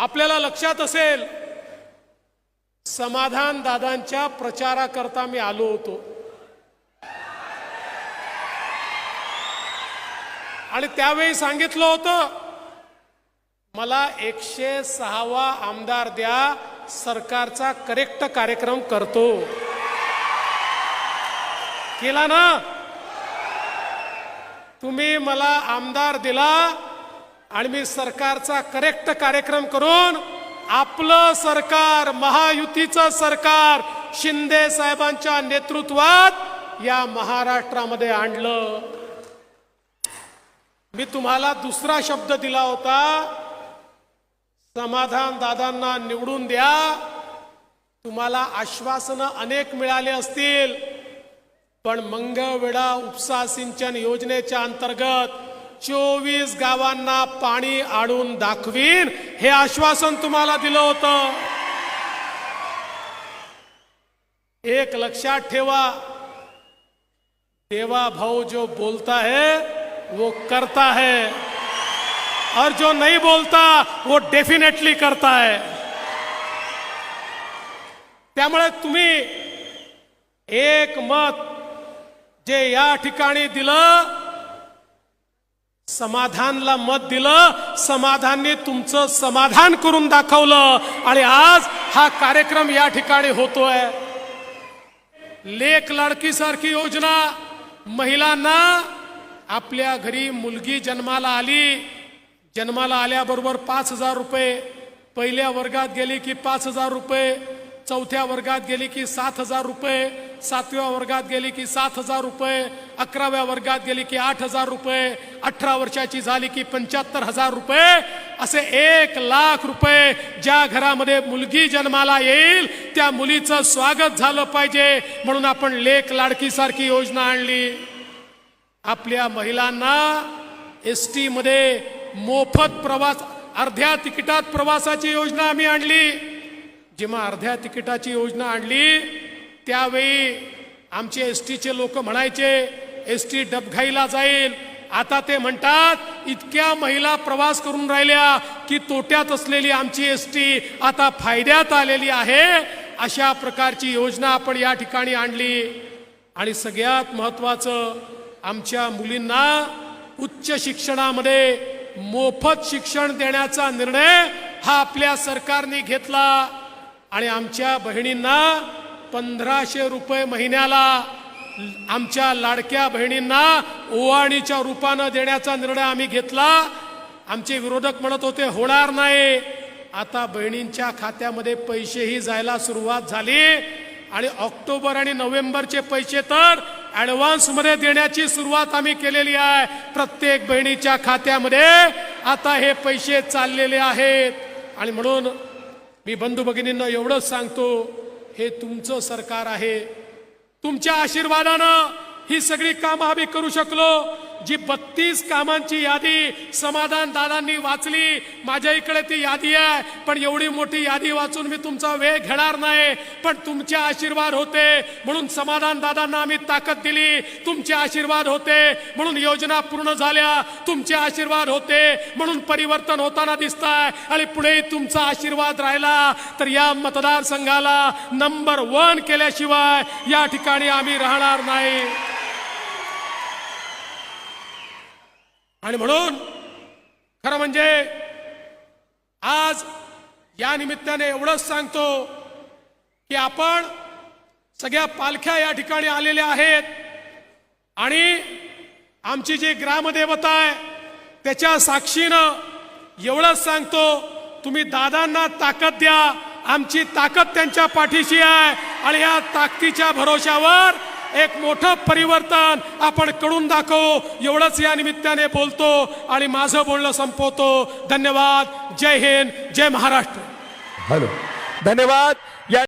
आपल्याला लक्षात असेल समाधान दादांच्या प्रचाराकरता मी आलो होतो. आणि त्यावेळी सांगितलं होतं मला एकशे सहावा आमदार द्या सरकारचा करेक्ट कार्यक्रम करतो. केला ना? तुम्ही मला आमदार दिला आणि मी सरकारचा करेक्ट कार्यक्रम करून आपलं सरकार महायुतीचं सरकार शिंदे साहेबांच्या नेतृत्वात या महाराष्ट्रामध्ये आणलं. मी तुम्हाला दुसरा शब्द दिला होता समाधान दादांना निवडून द्या. तुम्हाला आश्वासनं अनेक मिळाले असतील पण मंगळवेढा उपसा सिंचन योजनेच्या अंतर्गत चोवीस गावांना पाणी आणून दाखवीन हे आश्वासन तुम्हाला दिलं होतं. एक लक्षात ठेवा देवा भाऊ जो बोलता है वो करता है. और जो नहीं बोलता वो डेफिनेटली करता है. त्यामुळे तुम्ही एक मत जे या ठिकाणी दिलं समाधानला मत दिलं समाधानने तुमचं समाधान करून दाखवलं. आणि आज हा कार्यक्रम या ठिकाणी होतोय. लेख लाडकीसारखी योजना महिलांना आपल्या घरी मुलगी जन्माला आली जन्माला आल्याबरोबर पाच हजार रुपये पहिल्या वर्गात गेली की पाच हजार रुपये चौथ्या वर्गात गेली की सात हजार रुपये सातव्या वर्गात गेली की सात हजार रुपये अकराव्या वर्गात गेली की आठ हजार रुपये अठरा वर्षाची झाली की पंच्याहत्तर हजार रुपये. असे एक लाख रुपये ज्या घरामध्ये मुलगी जन्माला येईल त्या मुलीचं स्वागत झालं पाहिजे. म्हणून आपण लेख लाडकीसारखी योजना आणली. आपल्या महिलांना एस टीमध्ये मोफत प्रवास अर्ध्या तिकिटात प्रवासाची योजना आम्ही आणली. जेव्हा अर्ध्या तिकिटाची योजना आणली त्यावेळी आमचे एस टीचे लोक म्हणायचे एस टी डबघाईला जाईल. आता ते म्हणतात इतक्या महिला प्रवास करून राहिल्या की तोट्यात असलेली आमची एस टी आता फायद्यात आलेली आहे. अशा प्रकारची योजना आपण या ठिकाणी आणली. आणि सगळ्यात महत्त्वाचं आमच्या मुलींना उच्च शिक्षणामध्ये मोफत शिक्षण देण्याचा निर्णय हा आपल्या सरकारने घेतला. आणि आमच्या बहिणींना पंधराशे रुपये महिन्याला आमच्या लाडक्या बहिणींना ओवाणीच्या रूपानं देण्याचा निर्णय आम्ही घेतला. आमचे विरोधक म्हणत होते होणार नाही. आता बहिणींच्या खात्यामध्ये पैसेही जायला सुरुवात झाली आणि ऑक्टोबर आणि नोव्हेंबरचे पैसे तर ॲडव्हान्समध्ये देण्याची सुरुवात आम्ही केलेली आहे. प्रत्येक बहिणीच्या खात्यामध्ये आता हे पैसे चाललेले आहेत. आणि म्हणून मी बंधू भगिनींना एवढंच सांगतो हे तुमचं सरकार आहे. तुमच्या आशीर्वादानं ही सगळी कामं आम्ही करू शकलो. जी बत्तीस कामांची यादी समाधान दादांनी वाचली माझ्या इकडे ती यादी आहे पण एवढी मोठी यादी वाचून मी तुमचा वेळ घेणार नाही. पण तुमचे आशीर्वाद होते म्हणून समाधान दादांना आम्ही ताकद दिली. तुमचे आशीर्वाद होते म्हणून योजना पूर्ण झाल्या. तुमचे आशीर्वाद होते म्हणून परिवर्तन होताना दिसत आहे आणि पुढे तुमचा आशीर्वाद राहिला तर या मतदारसंघाला नंबर वन केल्याशिवाय या ठिकाणी आम्ही राहणार नाही. आणि म्हणून खरं म्हणजे आज या निमित्ताने एवढंच सांगतो की आपण सगळ्या पालख्या या ठिकाणी आलेल्या आहेत आणि आमची जी ग्रामदेवता आहे त्याच्या साक्षीनं एवढंच सांगतो तुम्ही दादांना ताकद द्या आमची ताकद त्यांच्या पाठीशी आहे आणि या ताकदीच्या भरोशावर एक मोठं परिवर्तन आपण करून दाखवू. एवढंच या निमित्ताने बोलतो आणि माझं बोलणं संपवतो. धन्यवाद. जय हिंद. जय महाराष्ट्र. हॅलो. धन्यवाद.